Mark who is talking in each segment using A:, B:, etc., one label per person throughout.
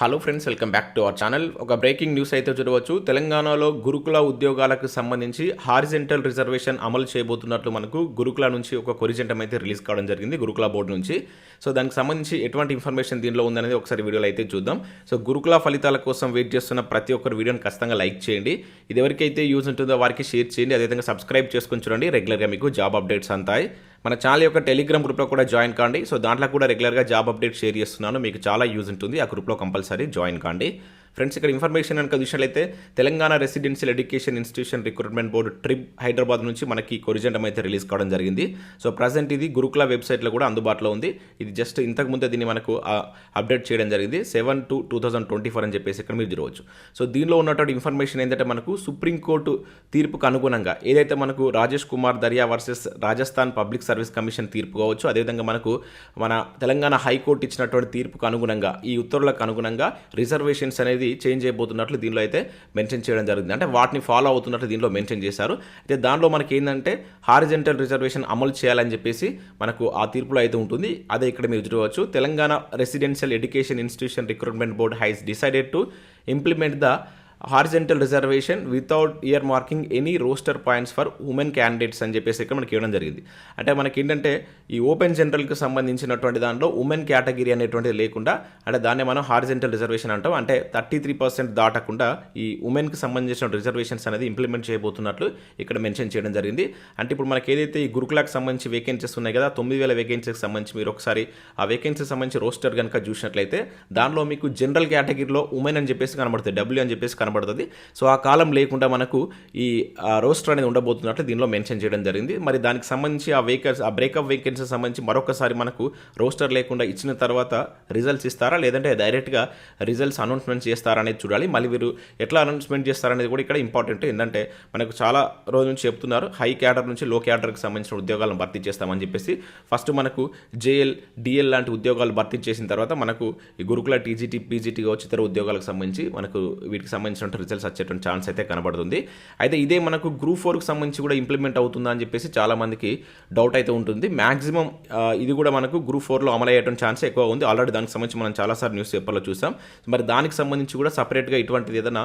A: Hello friends welcome back to our channel ఒక breaking news అయితే చూడవచ్చు. తెలంగాణలో గురుకుల ఉద్యోగాలకు సంబంధించి హారిజెంటల్ రిజర్వేషన్ అమలు చేయబోతున్నట్లు మనకు గురుకుల నుంచి ఒక కొరిజెంటం అయితే రిలీజ్ కావడం జరిగింది గురుకుల బోర్డు నుంచి. సో దానికి సంబంధించి ఎటువంటి ఇన్ఫర్మేషన్ దీనిలో ఉందనేది ఒకసారి వీడియోలో అయితే చూద్దాం. సో గురుకుల ఫలితాల కోసం వెయిట్ చేస్తున్న ప్రతి ఒక్కరు వీడియోని ఖచ్చితంగా లైక్ చేయండి. ఇది ఎవరికైతే యూజ్ ఉంటుందో వారికి షేర్ చేయండి. అదేవిధంగా సబ్స్క్రైబ్ చేసుకొని చూడండి. రెగ్యులర్గా మీకు జాబ్ అప్డేట్స్ అంతాయి. మన ఛానల్ యొక్క టెలిగ్రామ్ గ్రూప్లో కూడా జాయిన్ కాండి. సో దాంట్లో కూడా రెగ్యులర్గా జాబ్ అప్డేట్ షేర్ చేస్తున్నాను. మీకు చాలా యూజ్ ఉంటుంది. ఆ గ్రూప్లో కంపల్సరీ జాయిన్ కాండి. ఫ్రెండ్స్ ఇక్కడ ఇన్ఫర్మేషన్ కనుక చూసినట్లయితే Telangana residential education institution recruitment board trip Hyderabad నుంచి మనకి కొరిజెండం అయితే రిలీజ్ కావడం జరిగింది. సో ప్రజెంట్ ఇది గురుకుల వెబ్సైట్లో కూడా అందుబాటులో ఉంది. ఇది జస్ట్ ఇంతకుముందే దీన్ని మనకు అప్డేట్ చేయడం జరిగింది. Seven two two thousand twenty four అని చెప్పేసి ఇక్కడ మీరు చూడవచ్చు. సో దీనిలో ఉన్నటువంటి ఇన్ఫర్మేషన్ ఏంటంటే మనకు సుప్రీంకోర్టు తీర్పుకు అనుగుణంగా ఏదైతే మనకు Rajesh Kumar Darya versus Rajasthan public service commission తీర్పు కావచ్చు అదేవిధంగా మనకు మన తెలంగాణ హైకోర్టు ఇచ్చినటువంటి తీర్పుకు అనుగుణంగా ఈ ఉత్తర్వులకు అనుగుణంగా రిజర్వేషన్స్ అనేది చేంజ్ అయిపోతున్నట్లు దీనిలో అయితే మెన్షన్ చేయడం జరిగింది. అంటే వాటిని ఫాలో అవుతున్నట్లు దీనిలో మెన్షన్ చేశారు. అయితే దానిలో మనకి ఏంటంటే హారిజెంటల్ రిజర్వేషన్ అమలు చేయాలని చెప్పేసి మనకు ఆ తీర్పులో అయితే ఉంటుంది. అదే ఇక్కడ మీరు చూడవచ్చు. Telangana residential education institution recruitment board has decided to implement the horizontal reservation without earmarking any roster points for women candidates అని చెప్పేసి ఇక్కడ మనకి ఇవ్వడం జరిగింది. అంటే మనకి ఏంటంటే ఈ ఓపెన్ జనరల్కి సంబంధించినటువంటి దాంట్లో ఉమెన్ కేటగిరీ అనేటువంటిది లేకుండా అంటే దాన్ని మనం హారిజెంటల్ రిజర్వేషన్ అంటాం. అంటే థర్టీ త్రీ పర్సెంట్ దాటకుండా ఈ ఉమెన్కి సంబంధించిన రిజర్వేషన్స్ అనేది ఇంప్లిమెంట్ చేయబోతున్నట్లు ఇక్కడ మెన్షన్ చేయడం జరిగింది. అంటే ఇప్పుడు మనకి ఏదైతే ఈ గురుకులకు సంబంధించి వేకెన్సీస్ ఉన్నాయి కదా తొమ్మిది వేల వేకెన్సీకి సంబంధించి మీరు ఒకసారి ఆ వేకెన్సీకి సంబంధించి రోస్టర్ కనుక చూసినట్లయితే దానిలో మీకు జనరల్ కేటగిరీలో ఉమెన్ అని చెప్పేసి కనబడుతుంది డబ్ల్యూ అని చెప్పేసి కనబడుతుంది. సో ఆ కాలం లేకుండా మనకు ఈ రోస్టర్ అనేది ఉండబోతున్నట్లు దీనిలో మెన్షన్ చేయడం జరిగింది. మరి దానికి సంబంధించి ఆ వెహికల్స్ ఆ బ్రేకప్ వేకెన్సీ సంబంధించి మరొకసారి మనకు రోస్టర్ లేకుండా ఇచ్చిన తర్వాత రిజల్ట్స్ ఇస్తారా? లేదంటే డైరెక్ట్గా రిజల్ట్స్ అనౌన్స్మెంట్ చేస్తారా అనేది చూడాలి. మళ్ళీ వీరు ఎట్లా అనౌన్స్మెంట్ చేస్తారనేది కూడా ఇక్కడ ఇంపార్టెంట్. ఏంటంటే మనకు చాలా రోజు నుంచి చెప్తున్నారు హై క్యాడర్ నుంచి లో క్యాడర్కి సంబంధించిన ఉద్యోగాలను భర్తీ చేస్తామని చెప్పేసి. ఫస్ట్ మనకు జేఎల్ డిఎల్ లాంటి ఉద్యోగాలు భర్తీ చేసిన తర్వాత మనకు ఈ గురుకుల టీజీటీ పీజీటీ వచ్చి ఇతర ఉద్యోగాలకు సంబంధించి మనకు వీటికి సంబంధించిన రిజల్ట్స్ వచ్చేటువంటి ఛాన్స్ అయితే కనబడుతుంది. అయితే ఇదే మనకు గ్రూప్ ఫోర్కి సంబంధించి కూడా ఇంప్లిమెంట్ అవుతుందా అని చెప్పేసి చాలామందికి డౌట్ అయితే ఉంటుంది. మ్యాక్సిమం ఇది కూడా మనకు గ్రూప్ ఫోర్లో అమలు అయ్యేటువంటి ఛాన్స్ ఎక్కువ ఉంది. ఆల్రెడీ దానికి సంబంధించి మనం చాలాసార్లు న్యూస్ పేపర్లో చూసాం. మరి దానికి సంబంధించి కూడా సపరేట్గా ఇటువంటిది ఏదైనా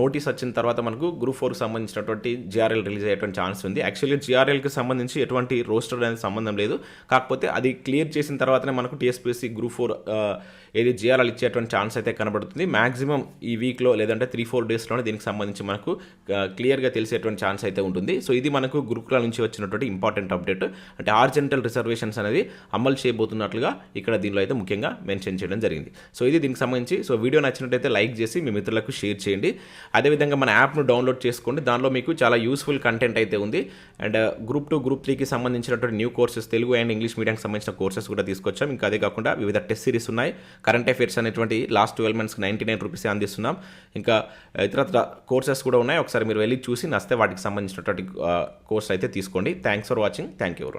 A: నోటీస్ వచ్చిన తర్వాత మనకు గ్రూప్ ఫోర్కి సంబంధించినటువంటి జిఆర్ఎల్ రిలీజ్ అయ్యేటువంటి ఛాన్స్ ఉంది. యాక్చువల్లీ జిఆర్ఎల్కి సంబంధించి ఎటువంటి రోస్టర్ అనేది సంబంధం లేదు. కాకపోతే అది క్లియర్ చేసిన తర్వాతనే మనకు టీఎస్పీఎస్సీ గ్రూప్ ఫోర్ ఏది జిఆర్ఎల్ ఇచ్చేటువంటి ఛాన్స్ అయితే కనబడుతుంది. మ్యాక్సిమం ఈ వీక్లో లేదంటే త్రీ ఫోర్ డేస్లోనే దీనికి సంబంధించి మనకు క్లియర్గా తెలిసేటువంటి ఛాన్స్ అయితే ఉంటుంది. సో ఇది మనకు గురుకుల నుంచి వచ్చినటువంటి ఇంపార్టెంట్ అప్డేట్ అంటే ఆర్జెంటల్ రిజర్వేషన్స్ అనేది అమలు చేయబోతున్నట్లుగా ఇక్కడ దీనిలో అయితే ముఖ్యంగా మెన్షన్ చేయడం జరిగింది. సో ఇది దీనికి సంబంధించి సో వీడియో నచ్చినట్టయితే లైక్ చేసి మీ మిత్రులకు షేర్ చేయండి. అదేవిధంగా మన యాప్ను డౌన్లోడ్ చేసుకోండి. దానిలో మీకు చాలా యూస్ఫుల్ కంటెంట్ అయితే ఉంది. అండ్ గ్రూప్ టూ గ్రూప్ త్రీకి సంబంధించినటువంటి new courses Telugu and English మీడియంకి సంబంధించిన కోర్సెస్ కూడా తీసుకొచ్చాం. ఇంకా అదే కాకుండా వివిధ టెస్ట్ సిరీస్ ఉన్నాయి. కరెంట్ అఫైర్స్ అనేటువంటి లాస్ట్ ట్వెల్వ్ మంత్స్కి నైంటీ నైన్ రూపీస్ అందిస్తున్నాం. ఇంకా ఇతర కోర్సెస్ కూడా ఉన్నాయి. ఒకసారి మీరు వెళ్ళి చూసి నస్తే వాటికి సంబంధించినటువంటి కోర్స్ అయితే తీసుకోండి. Thanks for watching thank you